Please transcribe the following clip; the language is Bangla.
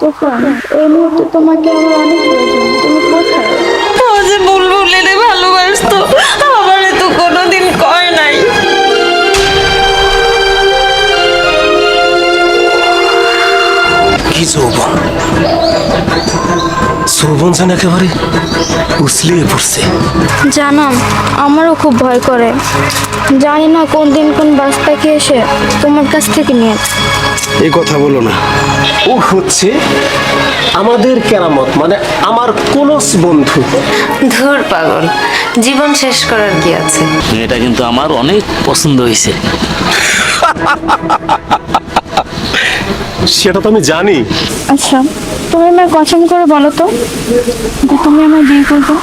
তুফান এই মুহূর্তে তোমাকে আমার অনেক প্রয়োজন। তুমি কোথায়? ও যে বুলবুলি রে ভালোবাসতো আমারে তো কোনোদিন কয় নাই। কি যৌবন? যেন একেবারে উছলিয়ে পড়ছে। জানাম আমারও খুব ভয় করে। জানি না কোন দিন কোন বাস পাখি এসে তোমার কাছ থেকে নিয়ে এই কথা বলো না। ও হচ্ছে আমাদের কেরামত মানে আমার কোলস বন্ধু। ধুর পাগল জীবন শেষ করার কি আছে? এটা কিন্তু আমার অনেক পছন্দ হয়েছে। সেটা তো আমি জানি। আচ্ছা। তুমি আমার কসম করে বলো তো যে তুমি আমার বিয়ে করবে।